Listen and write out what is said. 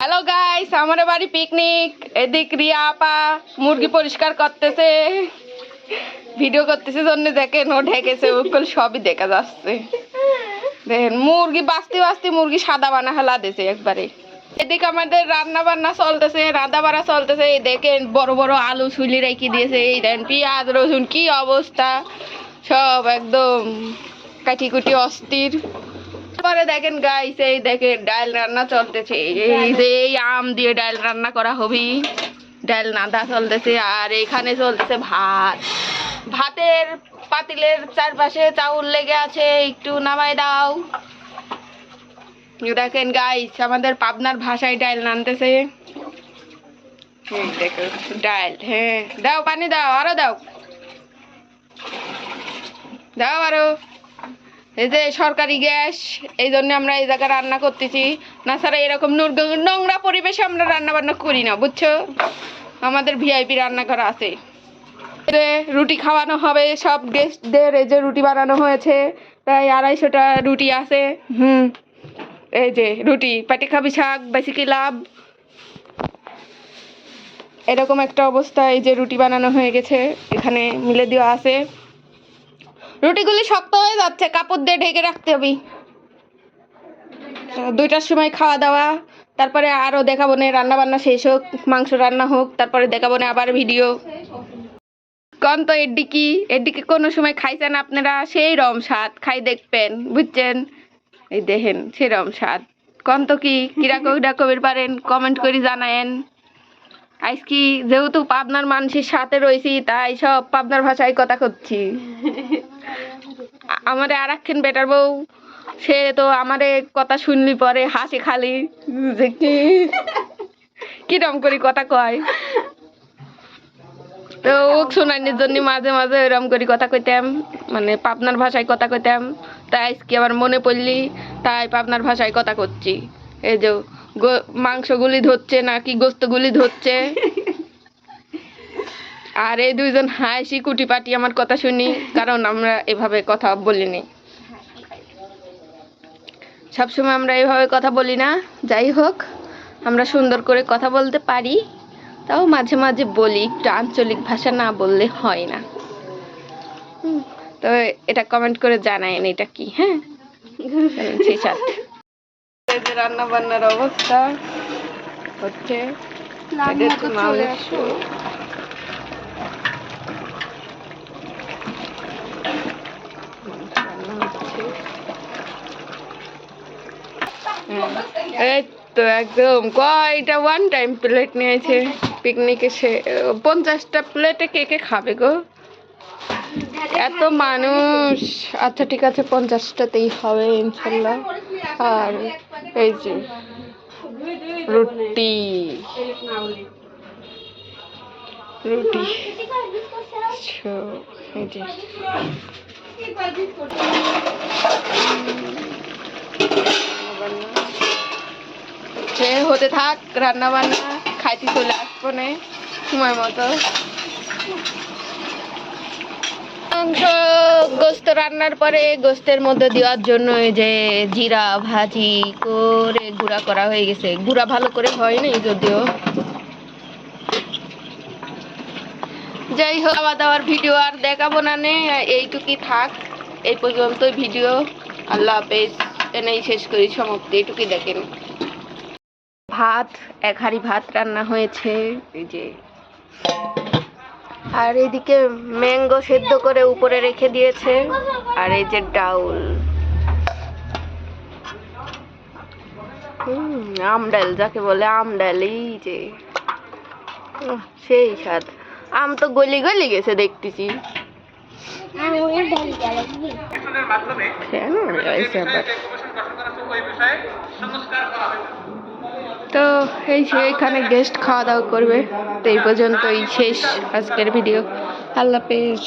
Hello guys আমার বাড়ি picnic এদিক রিয়া আপা মুরগি পরিষ্কার করতেছে। ভিডিও করতেছে, জন্য দেখেন ও ঢেকেছে ওগুলো সবই দেখা যাচ্ছে। দেখেন, মুরগি বাঁচতে বাঁচতে মুরগি সাদা বানা হেলা দিছে একবারে। এদিকে আমাদের রান্না বান্না চলতেছে রান্না বান্না চলতেছে। এই দেখেন, বড় বড় আলু ছুলি রেখে দিয়েছে। এই দেখেন, পেঁয়াজ, রসুন, কি অবস্থা? সব একদম কাটি কুটি অস্থির। তারপরে দেখেন গাইস এই দেখেন ডাল রান্না চলতেছে। এই যে, এই আম দিয়ে ডাল রান্না করা হবে। ডাল নাদা চলতেছে আর এখানে চলতেছে ভাত। ভাতের পাতিলের চারপাশে চাউল লেগে আছে, একটু নামাই দাও। দেখেন গাইস আমাদের পাবনার ভাষায় ডাল নানতেছে। দেখো, ডাল হ্যাঁ দাও পানি দাও, আরও দাও। দাও আরও। এই যে সরকারি গ্যাস, এই জন্য আমরা এই জায়গায় রান্না করতেছি। না ছাড়া এরকম নোর- পরিবেশে আমরা রান্না বান্না করি না, বুঝছ? আমাদের ভিআইপি রান্নাঘর আছে। রুটি খাওয়ানো হবে, সব গেস্টদের এই যে রুটি বানানো হয়েছে, প্রায় আড়াইশোটা রুটি আছে। হুম, এই যে রুটি, পেটে খাবি শাক বেশি কি লাভ। এরকম একটা অবস্থা, এই যে রুটি বানানো হয়ে গেছে, এখানে মিলে দেওয়া আছে। রুটিগুলি শক্ত হয়ে যাচ্ছে, কাপড় দিয়ে ঢেকে রাখতে হবে। দুইটার সময় খাওয়া দাওয়া, তারপরে আরও দেখাবো না রান্না বান্না শেষ হোক, মাংস রান্না হোক, তারপরে দেখাবো না আবার ভিডিও। কন তো এডিকি এডিকি কোনো সময় খাইছেন আপনারা? সেই রম স্বাদ, খাই দেখবেন, বুঝছেন? এই দেখেন সেরম স্বাদ। কন তো কি কীরকম কিরকমের পারেন কমেন্ট করে জানায়েন। আজ কি, যেহেতু পাবনার মানুষের সাথে রয়েছি, তাই সব পাবনার ভাষায় কথা করছি। আমারে আর একখান বেটার বউ, সে তো আমারে কথা শুনলি পরে হাসি খালি। যে কি? কিরম করে কথা কয়? তো ও শোনানির জন্য মাঝে মাঝে এরম করে কথা কইতাম মানে পাবনার ভাষায় কথা কইতাম। তাই আজকে আবার মনে পড়লি, তাই পাবনার ভাষায় কথা করছি। এই যে মাংসগুলি ধরছে নাকি গোস্তগুলি ধরছে? আর এই দুইজন হাসি কুটি পাটি আমার কথা শুনি কারণ আমরা এভাবে কথা বলিনি। সবসময় আমরা এভাবে কথা বলি না। যাই হোক আমরা সুন্দর করে কথা বলতে পারি তাও মাঝে মাঝে বলি একটু আঞ্চলিক ভাষা না বললে হয় না। হুম, তো এটা কমেন্ট করে জানায়েন এটা কি হ্যাঁ? সেই সাথে। যে রান্না বান্নার অবস্থা হচ্ছে হচ্ছে। এই তো একদম। কয়টা ওয়ান টাইম প্লেট নিয়েছে। পিকনিকে সে পঞ্চাশটা প্লেটে কে কে খাবে গো? এত মানুষ। আচ্ছা ঠিক আছে, পঞ্চাশটাতেই হবে, ইনশাল্লাহ। আর এই যে রুটি। রুটি। সে হতে থাক রান্না বান্না খাইতে চলে আসব নে, সময় মতো। মাংস, গোস্ত রান্নার পরে গোস্তের মধ্যে দেওয়ার জন্য এই যে জিরা ভাজি করে গুঁড়া করা হয়ে গেছে। গুঁড়া ভালো করে হয়নি যদিও। যাই হোক খাওয়া দাওয়ার ভিডিও আর দেখাবো না নে, এইটুকুই থাক, এই পর্যন্তই ভিডিও। আল্লাহ হাফেজ, এনেই শেষ করি, সমাপ্তি, এইটুকুই দেখেন। ভাত, এক হাঁড়ি ভাত রান্না হয়েছে, এই যে। আর এদিকে ম্যাঙ্গো সেদ্ধ করে উপরে রেখে দিয়েছে। আর এই যে ডাউল। হুম আম ডাল যাকে বলে আম ডাল এই যে সেই স্বাদ। আম তো গলি গলি গেছে দেখতেছি। আবার তো এই সে এখানে গেস্ট খাওয়া দাওয়া করবে, তো এই পর্যন্তই শেষ আজকের ভিডিও আল্লাহ হাফেজ।